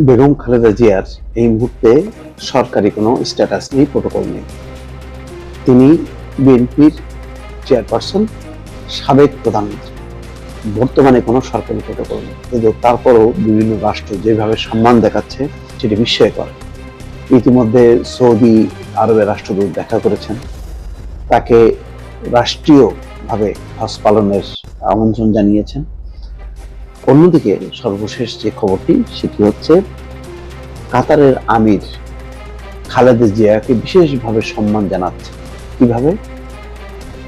বেগম খালেদা জিয়ার এই মুহূর্তে সরকারি কোনো স্ট্যাটাস নেই প্রোটোকল নেই। তিনি বিএনপির চেয়ারপারসন সাবেক প্রধানমন্ত্রী। বর্তমানে কোনো সরকারি প্রোটোকল নেই। কিন্তু তারপরও বিভিন্ন রাষ্ট্র যেভাবে সম্মান দেখাচ্ছে, সেটি বিস্ময়কর। ইতিমধ্যে সৌদি আরবের রাষ্ট্রদূত দেখা করেছেন। তাকে রাষ্ট্রীয়ভাবে হজ পালনের আমন্ত্রণ জানিয়েছেন। অন্যদিকে সর্বশেষ যে খবরটি, সেটি হচ্ছে কাতারের আমির খালেদা জিয়াকে বিশেষভাবে সম্মান জানাচ্ছে। কীভাবে?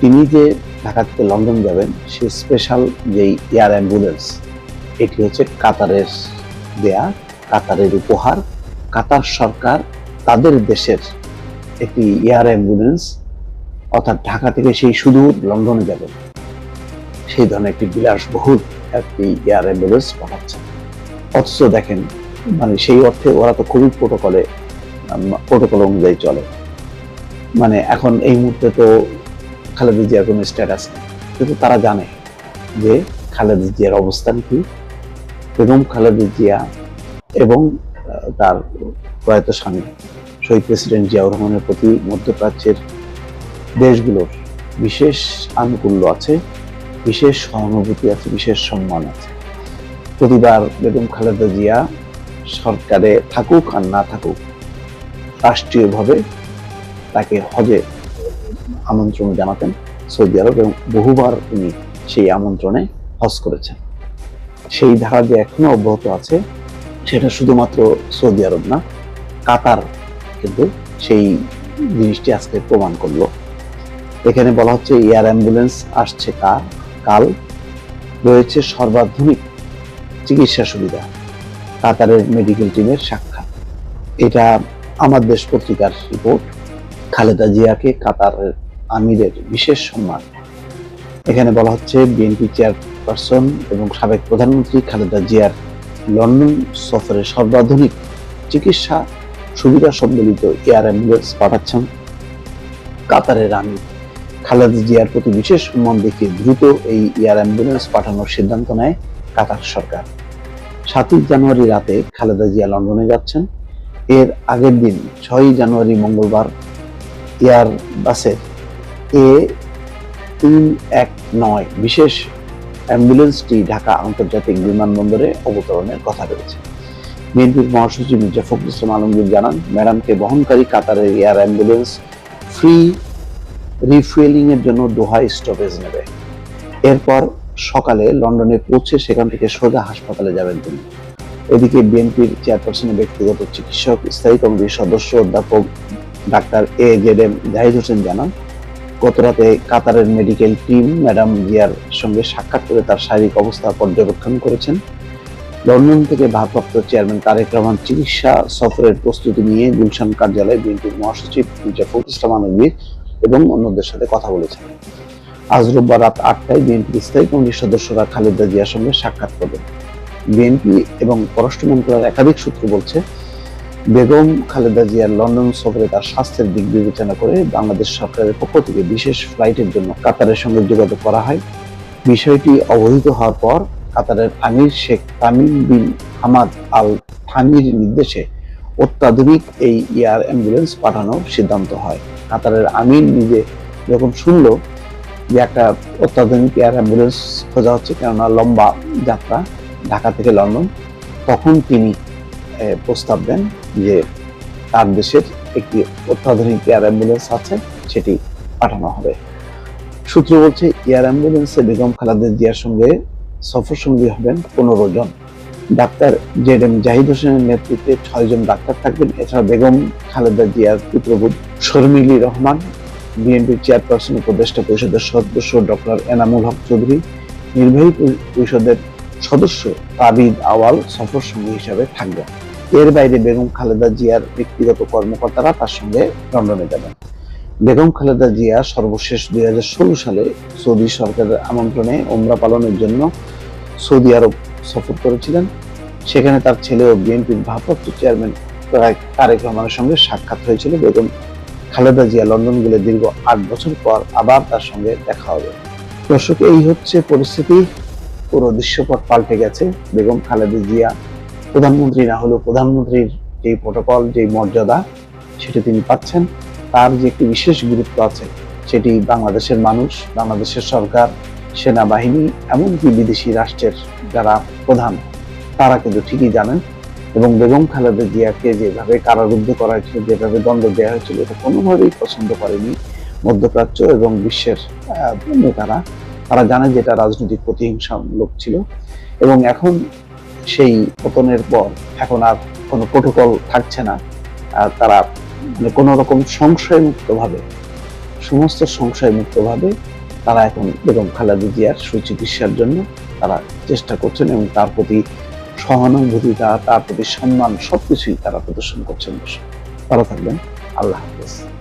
তিনি যে ঢাকা থেকে লন্ডন যাবেন, সে স্পেশাল যেই এয়ার অ্যাম্বুলেন্স এটি হচ্ছে কাতারের দেয়া, কাতারের উপহার। কাতার সরকার তাদের দেশের একটি এয়ার অ্যাম্বুলেন্স অর্থাৎ ঢাকা থেকে সেই সুদূর লন্ডনে যাবেন। সেই ধরনের একটি বিলাসবহুল একটি এয়ার অ্যাম্বুলেন্স পাঠাচ্ছে। অথচ দেখেন মানে সেই অর্থে ওরা তো খুবই প্রোটোকলে প্রোটোকল অনুযায়ী চলে। মানে এখন এই মুহূর্তে তো খালেদা জিয়ার কোনো স্ট্যাটাস নেই। কিন্তু তারা জানে যে খালেদা জিয়ার অবস্থান কি। বেগম খালেদা জিয়া এবং তার প্রয়াত স্বামী শহীদ প্রেসিডেন্ট জিয়াউর রহমানের প্রতি মধ্যপ্রাচ্যের দেশগুলোর বিশেষ আনুকূল্য আছে। বিশেষ সহানুভূতি আছে, বিশেষ সম্মান আছে। প্রতিবার বেগম খালেদা জিয়া সরকারে থাকুক আর না থাকুক, রাষ্ট্রীয়ভাবে তাকে হজে আমন্ত্রণ জানাতেন সৌদি আরব এবং বহুবার তিনি সেই আমন্ত্রণে হজ করেছেন। সেই ধারা যে এখনও অব্যাহত আছে, সেটা শুধুমাত্র সৌদি আরব না, কাতার কিন্তু সেই জিনিসটি আজকে প্রমাণ করল। এখানে বলা হচ্ছে এয়ার অ্যাম্বুলেন্স আসছে কার? কাল রয়েছে সর্বাধুনিক চিকিৎসা সুবিধা, কাতারের মেডিকেল টিমের সাক্ষাৎ। এটা আমার দেশ পত্রিকার রিপোর্ট খালেদা জিয়াকে কাতারের আমিরের বিশেষ সম্মান। এখানে বলা হচ্ছে বিএনপি চেয়ারপারসন এবং সাবেক প্রধানমন্ত্রী খালেদা জিয়ার লন্ডন সফরে সর্বাধুনিক চিকিৎসা সুবিধা সম্বলিত এয়ার অ্যাম্বুলেন্স পাঠাচ্ছেন কাতারের আমির। খালেদা জিয়ার প্রতি বিশেষ সম্মান দেখিয়ে দ্রুত এই এয়ার অ্যাম্বুলেন্স পাঠানোর সিদ্ধান্ত নেয় কাতার সরকার। সাতই জানুয়ারি রাতে খালেদা জিয়া লন্ডনে যাচ্ছেন। এর আগের দিন ছয়ই জানুয়ারি মঙ্গলবার এয়ার বাসের এ তিন এক নয় বিশেষ অ্যাম্বুলেন্সটি ঢাকা আন্তর্জাতিক বিমানবন্দরে অবতরণের কথা রয়েছে। বিএনপির মহাসচিব মির্জা ফখরুল ইসলাম আলমগীর জানান, ম্যাডামকে বহনকারী কাতারের এয়ার অ্যাম্বুলেন্স ফ্রি রিফুয়েলিং এর জন্য দোহায় স্টপেজ নেবে। এরপর সকালে লন্ডনে পৌঁছে সেখান থেকে সোজা হাসপাতালে যাবেন তিনি। এদিকে বিএনপির চেয়ারপারসনের ব্যক্তিগত চিকিৎসক, স্থায়ী কমিটির সদস্য অধ্যাপক doctor A Z M Zahid Hossain জানান গতরাতে কাতারের মেডিকেল টিম ম্যাডাম জিয়ার সঙ্গে সাক্ষাৎ করে তার শারীরিক অবস্থা পর্যবেক্ষণ করেছেন। লন্ডন থেকে ভারপ্রাপ্ত চেয়ারম্যান তারেক রহমান চিকিৎসা সফরের প্রস্তুতি নিয়ে গুলশান কার্যালয়ে বিএনপির মহাসচিব মির্জা ফখরুল ইসলাম আলমগীর এবং অন্যদের সাথে কথা বলেছেন। আজ রোববার রাত আটটায় বিএনপির স্থায়ী কমিটির সদস্যরা খালেদা জিয়ার সঙ্গে সাক্ষাৎ করবেন। বিএনপি এবং পররাষ্ট্র মন্ত্রণালয়ের একাধিক সূত্র বলছে, বেগম খালেদা জিয়ার লন্ডন সফরে তার স্বাস্থ্যের দিক বিবেচনা করে বাংলাদেশ সরকারের পক্ষ থেকে বিশেষ ফ্লাইটের জন্য কাতারের সঙ্গে যোগাযোগ করা হয়। বিষয়টি অবহিত হওয়ার পর কাতারের আমির Sheikh Tamim bin Hamad Al থানির নির্দেশে অত্যাধুনিক এই এয়ার অ্যাম্বুলেন্স পাঠানোর সিদ্ধান্ত হয়। কাতারের আমির নিজে যখন শুনলো যে একটা অত্যাধুনিক এয়ার অ্যাম্বুলেন্স খোঁজা হচ্ছে, কেননা লম্বা যাত্রা ঢাকা থেকে লন্ডন। তখন তিনি প্রস্তাব দেন যে তার দেশের একটি অত্যাধুনিক এয়ার অ্যাম্বুলেন্স আছে, সেটি পাঠানো হবে। সূত্র বলছে এয়ার অ্যাম্বুলেন্সে বেগম খালেদা জিয়ার সঙ্গে সফর সঙ্গী হবেন পনেরো জন। ডাক্তার জেড এম জাহিদ হোসেনের নেতৃত্বে ছয়জন ডাক্তার থাকবেন। এছাড়া বেগম খালেদা জিয়ার পুত্রবধূ শর্মিলি রহমান, বিএনপির চেয়ারপারসন উপদেষ্টা পরিষদের সদস্য ডক্টর এনামুল হক চৌধুরী, নির্বাহী পরিষদের সদস্য তাবিদ আওয়াল সফর সঙ্গী হিসাবে থাকবেন। এর বাইরে বেগম খালেদা জিয়ার ব্যক্তিগত কর্মকর্তারা তার সঙ্গে লন্ডনে যাবেন। বেগম খালেদা জিয়া সর্বশেষ দুই হাজার ষোলো সালে সৌদি সরকারের আমন্ত্রণে ওমরা পালনের জন্য সৌদি আরব সফর করেছিলেন। সেখানে তার ছেলে ও বিএনপির ভারপ্রাপ্ত চেয়ারম্যান তারেক রহমানের সঙ্গে সাক্ষাৎ হয়েছিল বেগম খালেদা জিয়া লন্ডন গেলে দীর্ঘ আট বছর পর আবার তার সঙ্গে দেখা হবে। দর্শক, এই হচ্ছে পরিস্থিতি। পুরো দৃশ্যপট পাল্টে গেছে। বেগম খালেদা জিয়া প্রধানমন্ত্রী না হলেও প্রধানমন্ত্রীর যে প্রোটোকল যে মর্যাদা, সেটি তিনি পাচ্ছেন। তার যে একটি বিশেষ গুরুত্ব আছে, সেটি বাংলাদেশের মানুষ, বাংলাদেশের সরকার সেনাবাহিনী এমনকি বিদেশি রাষ্ট্রের যারা প্রধান, তারা কিন্তু ঠিকই জানেন। এবং বেগম খালেদা জিয়াকে যেভাবে কারারুদ্ধ করা হয়েছিল, যেভাবে দণ্ড দেওয়া হয়েছিল, এটা কোনোভাবেই পছন্দ করেনি মধ্যপ্রাচ্য এবং বিশ্বের নেতারা। তারা জানে যে এটা রাজনৈতিক প্রতিহিংসামূলক ছিল। এবং এখন সেই পতনের পর এখন আর কোনো প্রোটোকল থাকছে না। তারা মানে কোনো রকম সংশয় মুক্তভাবে সমস্ত সংশয় মুক্তভাবে তারা এখন বেগম খালেদা জিয়ার সুচিকিৎসার জন্য তারা চেষ্টা করছেন এবং তার প্রতি সহানুভূতিটা তার প্রতি সম্মান সবকিছুই তারা প্রদর্শন করছেন। ভালো থাকবেন। আল্লাহ হাফেজ।